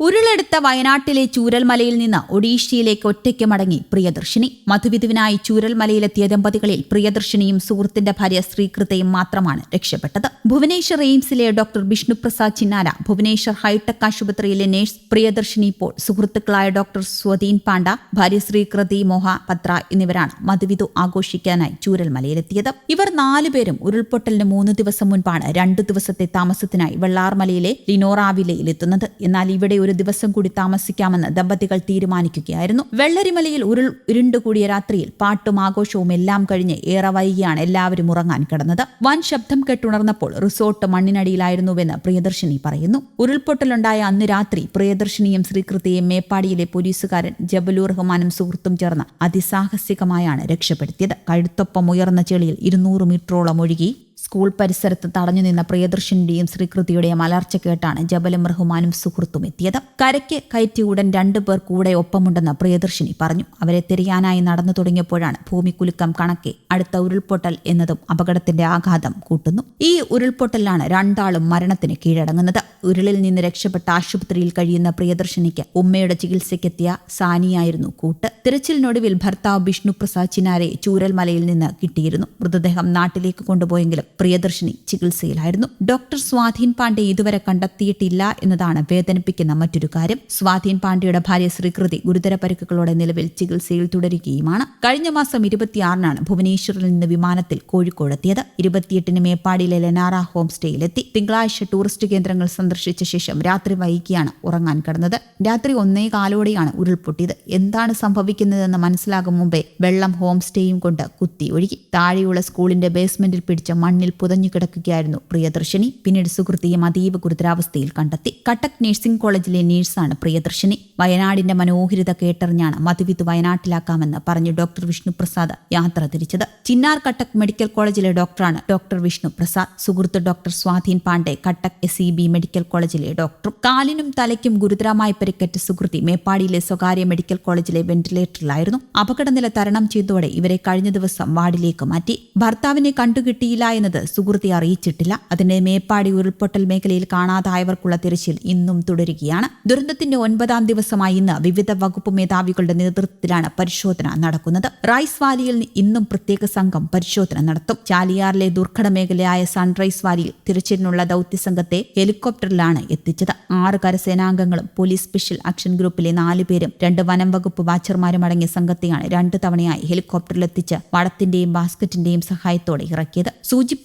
ഉരുളെടുത്ത വയനാട്ടിലെ ചൂരൽമലയിൽ നിന്ന് ഒഡീഷയിലേക്ക് ഒറ്റയ്ക്ക് മടങ്ങി പ്രിയദർശിനി. മധുവിധുവിനായി ചൂരൽമലയിലെത്തിയ ദമ്പതികളിൽ പ്രിയദർശിനിയും സുഹൃത്തിന്റെ ഭാര്യ ശ്രീകൃതയും മാത്രമാണ് രക്ഷപ്പെട്ടത്. ഭുവനേശ്വർ എയിംസിലെ ഡോക്ടർ വിഷ്ണുപ്രസാദ് ചിന്നാര ഭുവനേശ്വർ ഹൈടെക് ആശുപത്രിയിലെ നഴ്സ് പ്രിയദർശിനി പോൾ സുഹൃത്തുക്കളായ ഡോക്ടർ സ്വദീൻ പാണ്ഡ ഭാര്യ ശ്രീകൃതി മോഹ പത്ര എന്നിവരാണ് മധുവിധു ആഘോഷിക്കാനായി ചൂരൽമലയിലെത്തിയത്. ഇവർ നാലുപേരും ഉരുൾപൊട്ടലിന് മൂന്ന് ദിവസം മുൻപാണ് രണ്ടു ദിവസത്തെ താമസത്തിനായി വെള്ളാർമലയിലെ ലിനോറാവിലയിലെത്തുന്നത് എന്നാൽ ഇവിടെ ഒരു ദിവസം കൂടി താമസിക്കാമെന്ന് ദമ്പതികൾ തീരുമാനിക്കുകയായിരുന്നു. വെള്ളരിമലയിൽ ഉരുൾ ഉരുണ്ടുകൂടിയ രാത്രിയിൽ പാട്ടും ആഘോഷവും എല്ലാം കഴിഞ്ഞ് ഏറെ വൈകിയാണ് എല്ലാവരും ഉറങ്ങാൻ കിടന്നത്. വൻ ശബ്ദം കെട്ടുണർന്നപ്പോൾ റിസോർട്ട് മണ്ണിനടിയിലായിരുന്നുവെന്ന് പ്രിയദർശിനി പറയുന്നു. ഉരുൾപൊട്ടലുണ്ടായ അന്ന് രാത്രി പ്രിയദർശിനിയും ശ്രീകൃതിയും മേപ്പാടിയിലെ പോലീസുകാരൻ ജബലൂർ റഹ്മാനും സുഹൃത്തും ചേർന്ന് അതിസാഹസികമായാണ് രക്ഷപ്പെടുത്തിയത്. കഴുത്തൊപ്പം ഉയർന്ന ചെളിയിൽ ഇരുന്നൂറ് മീറ്ററോളം ഒഴുകി സ്കൂൾ പരിസരത്ത് തടഞ്ഞു നിന്ന പ്രിയദർശന്റെയും ശ്രീകൃതിയുടെയും അലർച്ച കേട്ടാണ് ജബലും റഹ്മാനും സുഹൃത്തും എത്തിയത്. കരയ്ക്ക് കയറ്റി ഉടൻ രണ്ടുപേർ കൂടെ ഒപ്പമുണ്ടെന്ന് പ്രിയദർശിനി പറഞ്ഞു. അവരെ തിരിയാനായി നടന്നു തുടങ്ങിയപ്പോഴാണ് ഭൂമിക്കുലുക്കം കണക്കെ അടുത്ത ഉരുൾപൊട്ടൽ എന്നതും അപകടത്തിന്റെ ആഘാതം കൂട്ടുന്നു. ഈ ഉരുൾപൊട്ടലിലാണ് രണ്ടാളും മരണത്തിന് കീഴടങ്ങുന്നത്. ഉരുളിൽ നിന്ന് രക്ഷപ്പെട്ട ആശുപത്രിയിൽ കഴിയുന്ന പ്രിയദർശിനിക്ക് ഉമ്മയുടെ ചികിത്സയ്ക്കെത്തിയ സാനിയായിരുന്നു കൂട്ട്. തിരച്ചിലിനൊടുവിൽ ഭർത്താവ് വിഷ്ണു പ്രസാദ് ചിനാരെ ചൂരൽമലയിൽ നിന്ന് കിട്ടിയിരുന്നു. മൃതദേഹം നാട്ടിലേക്ക് കൊണ്ടുപോയെങ്കിലും പ്രിയദർശിനി ചികിത്സയിലായിരുന്നു. ഡോക്ടർ സ്വാധീൻ പാണ്ഡെ ഇതുവരെ കണ്ടെത്തിയിട്ടില്ല എന്നതാണ് വേദനിപ്പിക്കുന്ന മറ്റൊരു കാര്യം. സ്വാധീൻ പാണ്ഡെയുടെ ഭാര്യ ശ്രീകൃതി ഗുരുതര പരിക്കുകളോടെ നിലവിൽ ചികിത്സയിൽ തുടരുകയുമാണ്. കഴിഞ്ഞ മാസം ഇരുപത്തിയാറിനാണ് ഭുവനേശ്വറിൽ നിന്ന് വിമാനത്തിൽ കോഴിക്കോട് കോഴിക്കോടെത്തിയത് ഇരുപത്തിയെട്ടിന് മേപ്പാടിയിലെ ലെനാറ ഹോം സ്റ്റേയിലെത്തി തിങ്കളാഴ്ച ടൂറിസ്റ്റ് കേന്ദ്രങ്ങൾ സന്ദർശിച്ച ശേഷം രാത്രി വൈകിയാണ് ഉറങ്ങാൻ കിടന്നത്. രാത്രി ഒന്നേ കാലോടെയാണ് ഉരുൾപൊട്ടിയത്. എന്താണ് സംഭവിക്കുന്നതെന്ന് മനസ്സിലാകും മുമ്പേ വെള്ളം ഹോം സ്റ്റേയും കൊണ്ട് കുത്തി ഒഴുകി. താഴെയുള്ള സ്കൂളിന്റെ ബേസ്മെന്റിൽ പിടിച്ച മണ്ണിൽ പുതഞ്ഞു കിടക്കുകയായിരുന്നു. പ്രിയദർശിനി പിന്നീട് സുഹൃത്തിയും അതീവ ഗുരുതരാവസ്ഥയിൽ കണ്ടെത്തി. കട്ടക് നഴ്സിംഗ് കോളേജിലെ നഴ്സാണ് പ്രിയദർശിനി. വയനാടിന്റെ മനോഹരിത കേട്ടറിഞ്ഞാണ് മധുവിത്ത് വയനാട്ടിലാക്കാമെന്ന് പറഞ്ഞു ഡോക്ടർ വിഷ്ണുപ്രസാദ് യാത്ര തിരിച്ചത്. ചിന്നാർ കട്ടക് മെഡിക്കൽ കോളേജിലെ ഡോക്ടറാണ് ഡോക്ടർ വിഷ്ണുപ്രസാദ്. സുഹൃത്ത് doctor Swadhin Pandey Cuttack S medical കോളേജിലെ ഡോക്ടർ കാലിനും തലയ്ക്കും ഗുരുതരമായി പരിക്കേറ്റ സുഹൃത്തി മേപ്പാടിയിലെ സ്വകാര്യ മെഡിക്കൽ കോളേജിലെ വെന്റിലേറ്ററിലായിരുന്നു. അപകടനില തരണം ചെയ്തതോടെ ഇവരെ കഴിഞ്ഞ ദിവസം വാർഡിലേക്ക് മാറ്റി. ഭർത്താവിനെ കണ്ടുകിട്ടിയില്ല എന്നത് സുഹൃത്തി അറിയിച്ചിട്ടില്ല. അതിന്റെ മേപ്പാടി ഉരുൾപൊട്ടൽ മേഖലയിൽ കാണാതായവർക്കുള്ള തിരച്ചിൽ ഇന്നും തുടരുകയാണ്. ദുരന്തത്തിന്റെ ഒൻപതാം ദിവസമായി ഇന്ന് വിവിധ വകുപ്പ് മേധാവികളുടെ നേതൃത്വത്തിലാണ് പരിശോധന നടക്കുന്നത്. റൈസ് വാലിയിൽ ഇന്നും പ്രത്യേക സംഘം പരിശോധന നടത്തും. ചാലിയാറിലെ ദുർഘട മേഖലയായ സൺറൈസ് വാലിയിൽ തിരച്ചിലിനുള്ള ദൌത്യസംഘത്തെ ഹെലികോപ്റ്ററിലാണ് എത്തിച്ചത്. ആറ് കരസേനാംഗങ്ങളും പോലീസ് സ്പെഷ്യൽ ആക്ഷൻ ഗ്രൂപ്പിലെ നാല് പേരും രണ്ട് വനം വകുപ്പ് വാച്ചർമാരും അടങ്ങിയ സംഘത്തെയാണ് രണ്ട് തവണയായി ഹെലികോപ്റ്ററിലെത്തിച്ച് വടത്തിന്റെയും ബാസ്ക്കറ്റിന്റെയും സഹായത്തോടെ ഇറക്കിയത്.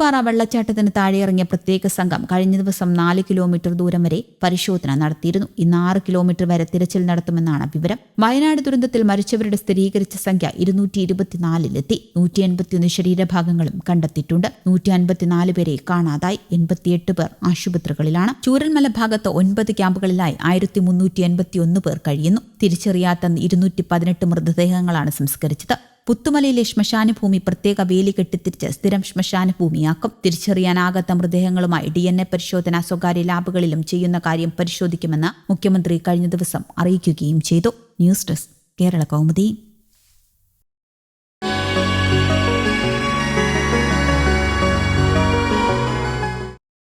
സൂചിപ്പാറ വെള്ളച്ചാട്ടത്തിന് താഴെയിറങ്ങിയ പ്രത്യേക സംഘം കഴിഞ്ഞ ദിവസം നാല് കിലോമീറ്റർ ദൂരം വരെ പരിശോധന നടത്തിയിരുന്നു. ഇന്ന് ആറ് കിലോമീറ്റർ വരെ തിരച്ചിൽ നടത്തുമെന്നാണ് വിവരം. വയനാട് ദുരന്തത്തിൽ മരിച്ചവരുടെ സ്ഥിരീകരിച്ച സംഖ്യ ഇരുന്നൂറ്റി ഇരുപത്തിനാലിലെത്തി നൂറ്റി എൺപത്തിയൊന്ന് ശരീരഭാഗങ്ങളും കണ്ടെത്തിയിട്ടുണ്ട്. നൂറ്റി അൻപത്തിനാല് പേരെ കാണാതായി. എൺപത്തിയെട്ട് പേർ ആശുപത്രികളിലാണ്. ചൂരൽമല ഭാഗത്ത് ഒൻപത് ക്യാമ്പുകളിലായി ആയിരത്തി മുന്നൂറ്റി എൺപത്തിയൊന്ന് പേർ കഴിയുന്നു. തിരിച്ചറിയാത്ത ഇരുന്നൂറ്റി പതിനെട്ട് മൃതദേഹങ്ങളാണ് സംസ്കരിച്ചത്. പുത്തുമലയിലെ ശ്മശാനഭൂമി പ്രത്യേക വേലി കെട്ടിത്തിരിച്ച് സ്ഥിരം ശ്മശാനഭൂമിയാക്കും. തിരിച്ചറിയാനാകാത്ത മൃതദേഹങ്ങളുമായി ഡി എൻ എ പരിശോധന സ്വകാര്യ ലാബുകളിലും ചെയ്യുന്ന കാര്യം പരിശോധിക്കുമെന്ന് മുഖ്യമന്ത്രി കഴിഞ്ഞ ദിവസം അറിയിക്കുകയും ചെയ്തു. News desk Kerala Kaumudi.